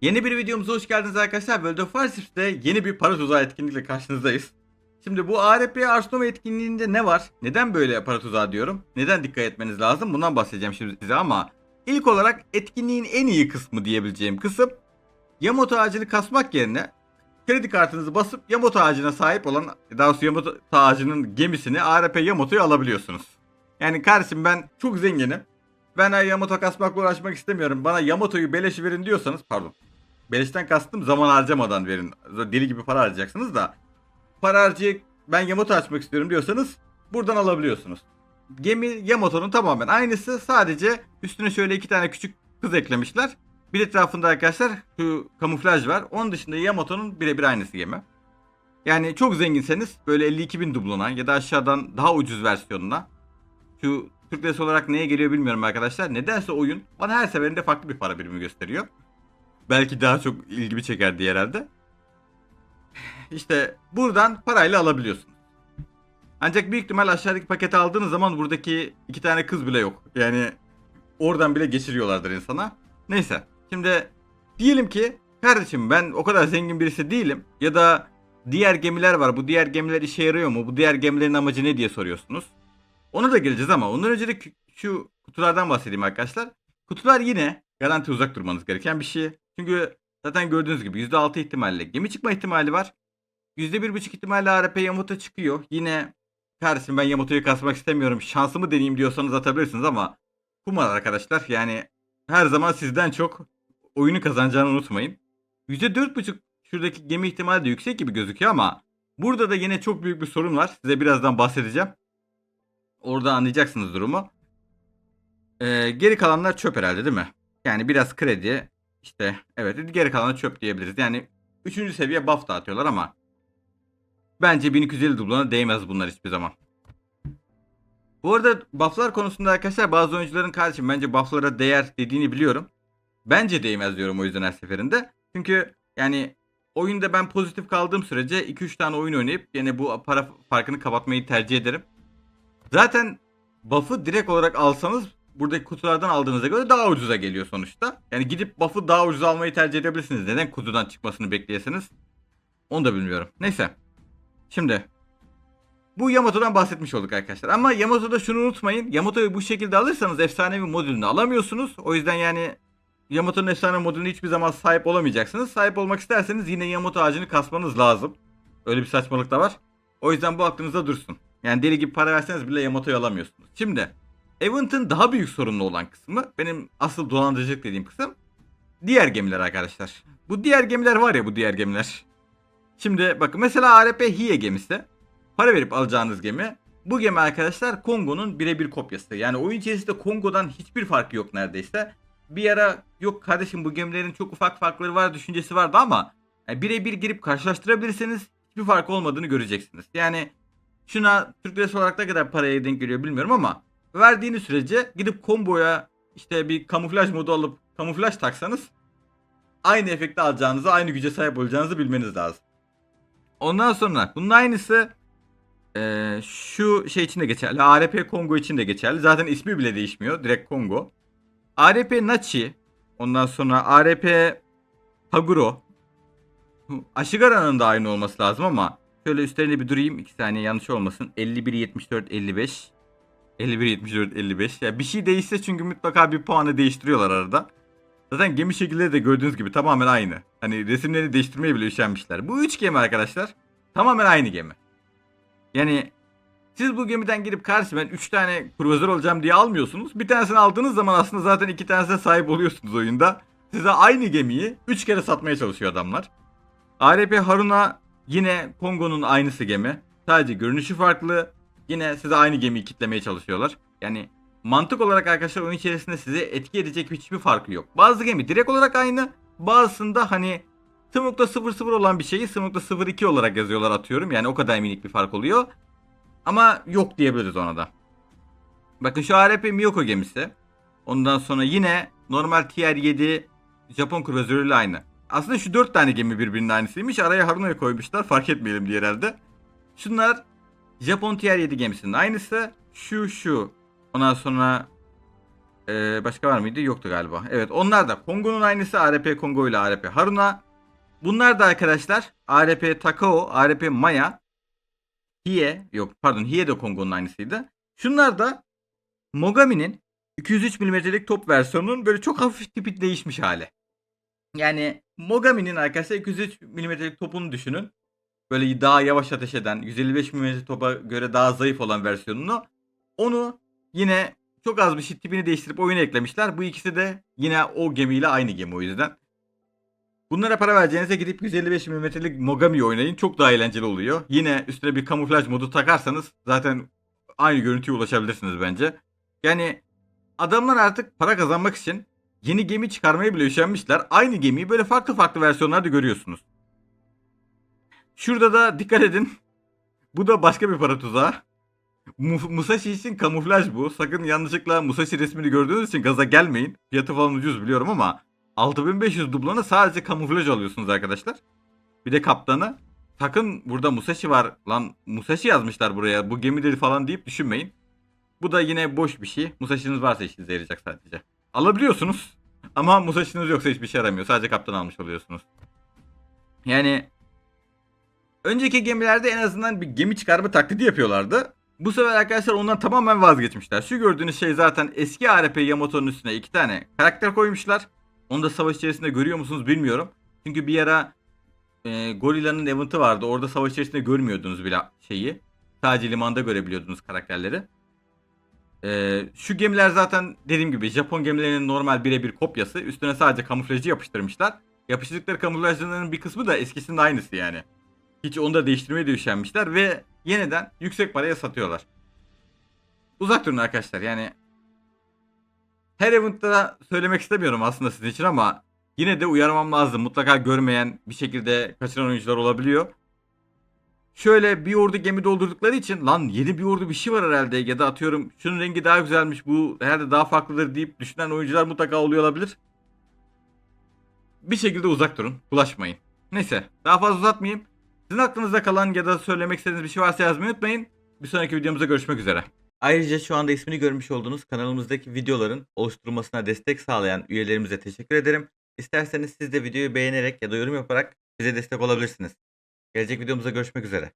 Yeni bir videomuza hoş geldiniz arkadaşlar. World of Warshipps'te yeni bir para tuzağı etkinlikle karşınızdayız. Şimdi bu ARP Arsnova etkinliğinde ne var? Neden böyle para tuzağı diyorum? Neden dikkat etmeniz lazım? Bundan bahsedeceğim şimdi size ama ilk olarak etkinliğin en iyi kısmı diyebileceğim kısım Yamoto ağacını kasmak yerine kredi kartınızı basıp Yamoto ağacına sahip olan daha doğrusu Yamoto ağacının gemisini ARP Yamoto'yu alabiliyorsunuz. Yani kardeşim ben çok zenginim. Ben Yamato kasmakla uğraşmak istemiyorum. Bana Yamato'yu beleş verin diyorsanız pardon. Beleşten kastım zaman harcamadan verin. Deli gibi para harcayacaksınız da. Para harcayıp ben Yamato açmak istiyorum diyorsanız buradan alabiliyorsunuz. Gemi Yamato'nun tamamen aynısı. Sadece üstüne şöyle iki tane küçük kız eklemişler. Bir etrafında arkadaşlar şu kamuflaj var. Onun dışında Yamato'nun birebir aynısı gemi. Yani çok zenginseniz böyle 52 bin dublona ya da aşağıdan daha ucuz versiyonuna şu Türk lirası olarak neye geliyor bilmiyorum arkadaşlar. Nedense oyun bana her seferinde farklı bir para birimi gösteriyor. Belki daha çok ilgimi çekerdi herhalde. İşte buradan parayla alabiliyorsunuz. Ancak büyük ihtimal aşağıdaki paketi aldığınız zaman buradaki iki tane kız bile yok. Yani oradan bile geçiriyorlardır insana. Neyse. Şimdi diyelim ki kardeşim ben o kadar zengin birisi değilim. Ya da diğer gemiler var. Bu diğer gemiler işe yarıyor mu? Bu diğer gemilerin amacı ne diye soruyorsunuz. Ona da geleceğiz ama ondan önce de şu kutulardan bahsedeyim arkadaşlar. Kutular yine garanti uzak durmanız gereken bir şey. Çünkü zaten gördüğünüz gibi %6 ihtimalle gemi çıkma ihtimali var. %1,5 ihtimalle ARP Yamato çıkıyor. Yine kardeşim ben Yamato'yu kasmak istemiyorum. Şansımı deneyeyim diyorsanız atabilirsiniz ama kumar arkadaşlar. Yani her zaman sizden çok oyunu kazanacağını unutmayın. %4,5 şuradaki gemi ihtimali de yüksek gibi gözüküyor ama burada da yine çok büyük bir sorun var. Size birazdan bahsedeceğim. Orada anlayacaksınız durumu. Ee, geri kalanlar çöp herhalde değil mi? Yani biraz kredi. İşte evet geri kalanlar çöp diyebiliriz. Yani 3. seviye buff dağıtıyorlar ama bence 1250 dublona değmez bunlar hiçbir zaman. Bu arada bufflar konusunda arkadaşlar bazı oyuncuların kardeşim bence bufflara değer dediğini biliyorum. Bence değmez diyorum o yüzden her seferinde. Çünkü yani oyunda ben pozitif kaldığım sürece 2-3 tane oyun oynayıp yine bu para farkını kapatmayı tercih ederim. Zaten buff'ı direkt olarak alsanız buradaki kutulardan aldığınıza göre daha ucuza geliyor sonuçta. Yani gidip buff'ı daha ucuz almayı tercih edebilirsiniz. Neden kutudan çıkmasını bekleyesiniz? Onu da bilmiyorum. Neyse. Şimdi bu Yamato'dan bahsetmiş olduk arkadaşlar. Ama Yamato'da şunu unutmayın. Yamato'yu bu şekilde alırsanız efsanevi modülünü alamıyorsunuz. O yüzden yani Yamato'nun efsane modülüne hiçbir zaman sahip olamayacaksınız. Sahip olmak isterseniz yine Yamato ağacını kasmanız lazım. Öyle bir saçmalık da var. O yüzden bu aklınızda dursun. Yani deli gibi para verseniz bile Yamato'yu alamıyorsunuz. Şimdi Event'ın daha büyük sorunlu olan kısmı benim asıl dolandırıcılık dediğim kısım diğer gemiler arkadaşlar. Bu diğer gemiler var ya bu diğer gemiler. Şimdi bakın mesela ARP Hiye gemisi para verip alacağınız gemi. Bu gemi arkadaşlar Kongo'nun birebir kopyası. Yani oyun içerisinde Kongo'dan hiçbir farkı yok neredeyse. Bir ara yok kardeşim bu gemilerin çok ufak farkları var düşüncesi vardı ama yani birebir girip karşılaştırabilirseniz hiçbir fark olmadığını göreceksiniz. Yani şuna Türk lirası olarak ne kadar paraya denk geliyor bilmiyorum ama verdiğiniz sürece gidip komboya işte bir kamuflaj modu alıp kamuflaj taksanız aynı efekti alacağınızı, aynı güce sahip olacağınızı bilmeniz lazım. Ondan sonra bunun aynısı eee, şu şey için de geçerli. ARP Kongo için de geçerli. Zaten ismi bile değişmiyor. Direkt Kongo. ARP Nachi. Ondan sonra ARP Haguro. Ashigara'nın da aynı olması lazım ama şöyle üstlerine bir durayım. iki saniye yanlış olmasın. 51 74 55. 51 74 55. Ya bir şey değişse çünkü mutlaka bir puanı değiştiriyorlar arada. Zaten gemi şekilleri de gördüğünüz gibi tamamen aynı. Hani resimlerini değiştirmeye bile üşenmişler. Bu üç gemi arkadaşlar tamamen aynı gemi. Yani siz bu gemiden girip karşı ben 3 tane kruvazör olacağım diye almıyorsunuz. Bir tanesini aldığınız zaman aslında zaten iki tanesine sahip oluyorsunuz oyunda. Size aynı gemiyi 3 kere satmaya çalışıyor adamlar. ARP Haruna yine Kongo'nun aynısı gemi. Sadece görünüşü farklı. Yine size aynı gemiyi kitlemeye çalışıyorlar. Yani mantık olarak arkadaşlar oyun içerisinde size etki edecek hiçbir farkı yok. Bazı gemi direkt olarak aynı. Bazısında hani 0.00 olan bir şeyi 0.02 olarak yazıyorlar atıyorum. Yani o kadar minik bir fark oluyor. Ama yok diyebiliriz ona da. Bakın şu ARP Miyoko gemisi. Ondan sonra yine normal Tier 7 Japon kruvazörüyle aynı. Aslında şu 4 tane gemi birbirinin aynısıymış. Araya Haruna'yı koymuşlar. Fark etmeyelim diye herhalde. Şunlar Japon Tier 7 gemisinin aynısı. Şu şu. Ondan sonra Ee, başka var mıydı? Yoktu galiba. Evet onlar da Kongo'nun aynısı ARP Kongo ile ARP Haruna. Bunlar da arkadaşlar ARP Takao, ARP Maya, Hie yok pardon Hie de Kongo'nun aynısıydı. Şunlar da Mogami'nin 203 mm'lik top versiyonunun böyle çok hafif tipi değişmiş hali. Yani Mogami'nin arkadaşlar 203 mm'lik topunu düşünün. Böyle daha yavaş ateş eden 155 mm topa göre daha zayıf olan versiyonunu. Onu yine çok az bir şey tipini değiştirip oyuna eklemişler. Bu ikisi de yine o gemiyle aynı gemi o yüzden. Bunlara para vereceğinize gidip 155 mm'lik Mogami oynayın. Çok daha eğlenceli oluyor. Yine üstüne bir kamuflaj modu takarsanız zaten aynı görüntüye ulaşabilirsiniz bence. Yani adamlar artık para kazanmak için yeni gemi çıkarmaya bile üşenmişler. Aynı gemiyi böyle farklı farklı versiyonlarda görüyorsunuz. Şurada da dikkat edin. Bu da başka bir para tuzağı. Mu- Musashi için kamuflaj bu. Sakın yanlışlıkla Musashi resmini gördüğünüz için gaza gelmeyin. Fiyatı falan ucuz biliyorum ama 6500 dublona sadece kamuflaj alıyorsunuz arkadaşlar. Bir de kaptanı. Sakın burada Musashi var. Lan Musashi yazmışlar buraya. Bu gemi dedi falan deyip düşünmeyin. Bu da yine boş bir şey. Musashi'niz varsa işinize yarayacak sadece. Alabiliyorsunuz. Ama Musashi'niz yoksa hiçbir şey yaramıyor. Sadece kaptan almış oluyorsunuz. Yani önceki gemilerde en azından bir gemi çıkarma taklidi yapıyorlardı. Bu sefer arkadaşlar ondan tamamen vazgeçmişler. Şu gördüğünüz şey zaten eski ARP Yamato'nun üstüne iki tane karakter koymuşlar. Onu da savaş içerisinde görüyor musunuz bilmiyorum. Çünkü bir ara e, Gorilla'nın event'ı vardı. Orada savaş içerisinde görmüyordunuz bile şeyi. Sadece limanda görebiliyordunuz karakterleri. E, şu gemiler zaten dediğim gibi Japon gemilerinin normal birebir kopyası. Üstüne sadece kamuflajı yapıştırmışlar. Yapıştırdıkları kamuflajlarının bir kısmı da eskisinin aynısı yani. Hiç onu da değiştirmeye de üşenmişler ve yeniden yüksek paraya satıyorlar. Uzak durun arkadaşlar yani. Her event'ta söylemek istemiyorum aslında sizin için ama yine de uyarmam lazım. Mutlaka görmeyen bir şekilde kaçıran oyuncular olabiliyor. Şöyle bir ordu gemi doldurdukları için lan yeni bir ordu bir şey var herhalde ya da atıyorum şunun rengi daha güzelmiş bu herhalde daha farklıdır deyip düşünen oyuncular mutlaka oluyor olabilir. Bir şekilde uzak durun. Bulaşmayın. Neyse daha fazla uzatmayayım. Sizin aklınızda kalan ya da söylemek istediğiniz bir şey varsa yazmayı unutmayın. Bir sonraki videomuzda görüşmek üzere. Ayrıca şu anda ismini görmüş olduğunuz kanalımızdaki videoların oluşturulmasına destek sağlayan üyelerimize teşekkür ederim. İsterseniz siz de videoyu beğenerek ya da yorum yaparak bize destek olabilirsiniz. Gelecek videomuzda görüşmek üzere.